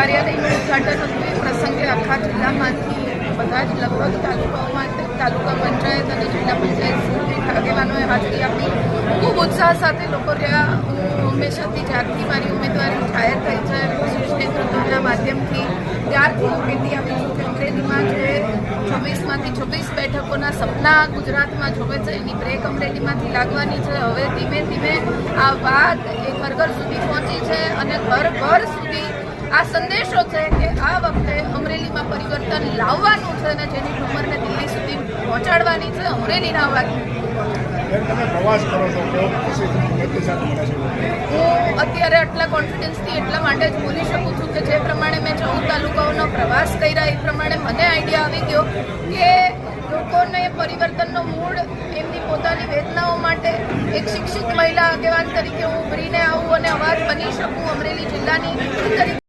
કાર્યાલયનું ઉદ્ઘાટન હતું. એ પ્રસંગે આખા જિલ્લામાંથી બધા જ લગભગ તાલુકાઓમાં તાલુકા પંચાયત અને જિલ્લા પંચાયત આગેવાનોએ હાજરી આપી. ખૂબ ઉત્સાહ સાથે લોકો રહ્યા. હું હંમેશાથી જ્યારથી મારી ઉમેદવારી જાહેર થઈ છે વિશેષ નેતૃત્વના માધ્યમથી, ત્યારથી હું કહેતી આપી છું કે અમરેલીમાં જે છવ્વીસમાંથી છવ્વીસ બેઠકોના સપના ગુજરાતમાં જોવે છે, એની બ્રેક અમરેલીમાંથી લાગવાની છે. હવે ધીમે ધીમે આ વાત એ ઘર ઘર સુધી પહોંચી છે અને ઘર ઘર સુધી આ સંદેશો છે કે આ વખતે અમરેલીમાં પરિવર્તન લાવવાનું છે અને જેની ઉંમરને દિલ્હી સુધી પહોંચાડવાની છે અમરેલીના હું અત્યારે આટલા કોન્ફિડન્સથી એટલા માટે જ બોલી શકું છું કે જે પ્રમાણે મેં ચૌદ તાલુકાઓનો પ્રવાસ કર્યા એ પ્રમાણે મને આઈડિયા આવી ગયો કે લોકોને પરિવર્તનનો મૂળ એમની પોતાની વેદનાઓ માટે એક શિક્ષિત મહિલા આગેવાન તરીકે હું ઉભરીને આવું અને અવાજ બની શકું અમરેલી જિલ્લાની. તરીકે